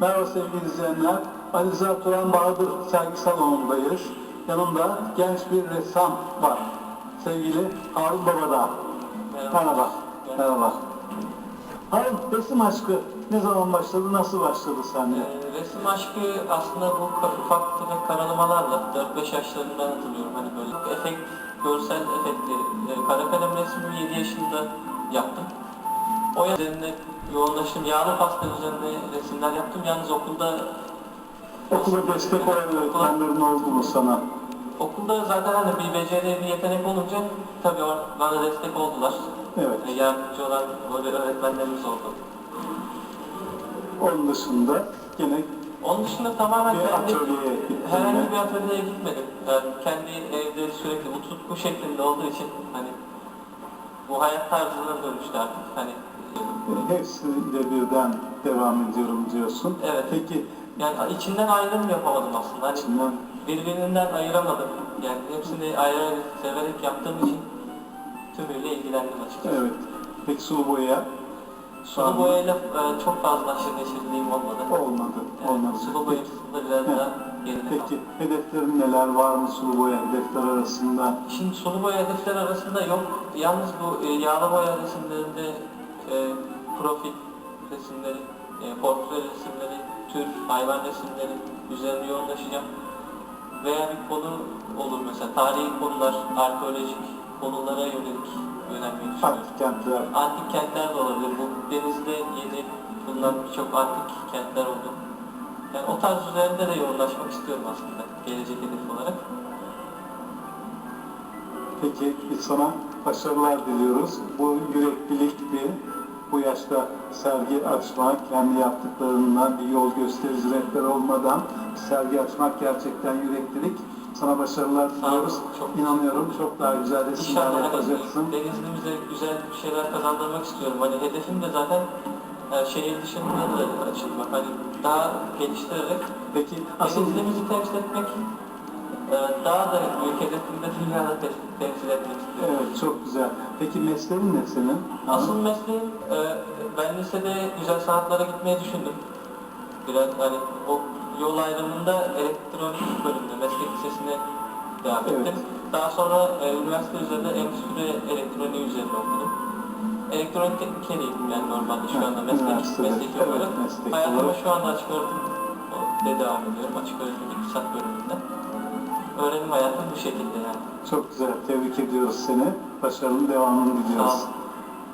Merhaba sevgili izleyenler. Ali Rıza Turan Bahadır sergi salonundayız. Yanımda genç bir ressam var. Sevgili Harun Babadağ. Merhaba. Merhaba. Harun resim aşkı ne zaman başladı, nasıl başladı sende? Ee, resim aşkı aslında bu ufak tefek karalamalarla 4-5 yaşlarından hatırlıyorum hani böyle efekt, görsel efektleri. E, kara kalem resmimi 7 yaşında yaptım. O üzerine yoğunlaştım. Yağlı pastel üzerinde resimler yaptım. Yalnız okulda Okula destek olan öğretmenlerin oldu mu sana? okulda zaten hani bir beceri, bir yetenek olunca tabii bana destek oldular. Evet. E, yardımcı olan böyle öğretmenlerimiz oldu. Onun dışında gene Onun dışında tamamen bir kendi herhangi bir atölyeye gitmedim. Yani kendi evde sürekli bu tutku şeklinde olduğu için hani bu hayat tarzına dönüştü artık. Hani Hepsiyle birden devam ediyorum diyorsun. Evet. Peki yani içinden ayrım yapamadım aslında. Hani içinden birbirinden ayıramadım. Yani hepsini ayrı severek yaptığım için tümüyle ilgilendim açıkçası. evet. Peki sulu boya Sulu boyayla e, çok fazla aşırı neşirliğim olmadı. olmadı. Yani Olmadı. sulu boya kısmında biraz daha geride kaldım. Peki hedeflerin neler var mı sulu boya hedefler arasında? Şimdi sulu boya hedefler arasında yok. Yalnız bu e, yağlı boya resimlerinde e, profil resimleri, e, portre resimleri, tür, hayvan resimleri üzerine yoğunlaşacağım. Veya bir konu olur mesela tarihi konular, arkeolojik konulara yönelik yönelmeyi düşünüyorum. Antik kentler. Antik kentler de olabilir. Bu denizde yeni bulunan birçok antik kentler oldu. Yani o tarz üzerinde de yoğunlaşmak istiyorum aslında gelecek hedef olarak. Peki biz sana başarılar diliyoruz. Bu yüreklilikti. Bu yaşta sergi açmak, kendi yaptıklarından bir yol gösterici rehber olmadan sergi açmak gerçekten yüreklilik. Sana başarılar diliyoruz. çok İnanıyorum çok daha güzel resimler yapacaksın. Denizli'mize güzel bir şeyler kazandırmak istiyorum. Hani hedefim de zaten e, şehir dışında da açılmak. Hani daha geliştirerek Peki asıl Denizli'mizi temsil etmek daha da hedefimde dünyada te- temsil etmek istiyorum. evet çok güzel. Peki mesleğin ne senin? Asıl mesleğim, e, ben lisede güzel sanatlara gitmeyi düşündüm. Biraz hani o yol ayrımında elektronik bölümde meslek lisesine devam ettim. Evet. Daha sonra e, üniversite üzerinde endüstri elektroniği üzerine okudum. Elektronik teknikeriyim yani normalde şu anda meslek, mesleki Evet, olarak. Hayatıma olarak. şu anda açık öğretim de devam ediyorum. Açık öğretim iktisat bölümünde. Öğrenim hayatım bu şekilde yani. Çok güzel. Tebrik ediyoruz seni. Başarının devamını Sağ diliyoruz.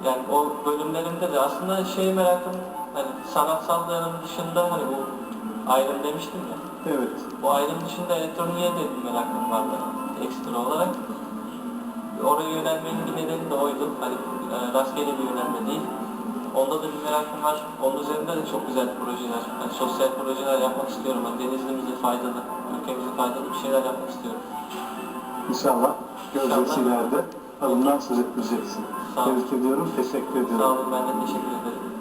Yani o bölümlerimde de aslında şey merakım hani sanatsal yanın dışında hani bu ayrım demiştim ya. Evet. Bu ayrım dışında elektroniğe de bir merakım vardı ekstra olarak. Oraya yönelmenin bir nedeni de oydu. Hani e, rastgele bir yönelme değil. Onda da bir merakım var. Onun üzerinde de çok güzel projeler, hani sosyal projeler yapmak istiyorum. Hani denizlimize faydalı, ülkemize faydalı bir şeyler yapmak istiyorum. İnşallah göreceğiz ileride. Adından söz olun. Tebrik ediyorum. Teşekkür ediyorum. Sağ olun, ben de teşekkür ederim.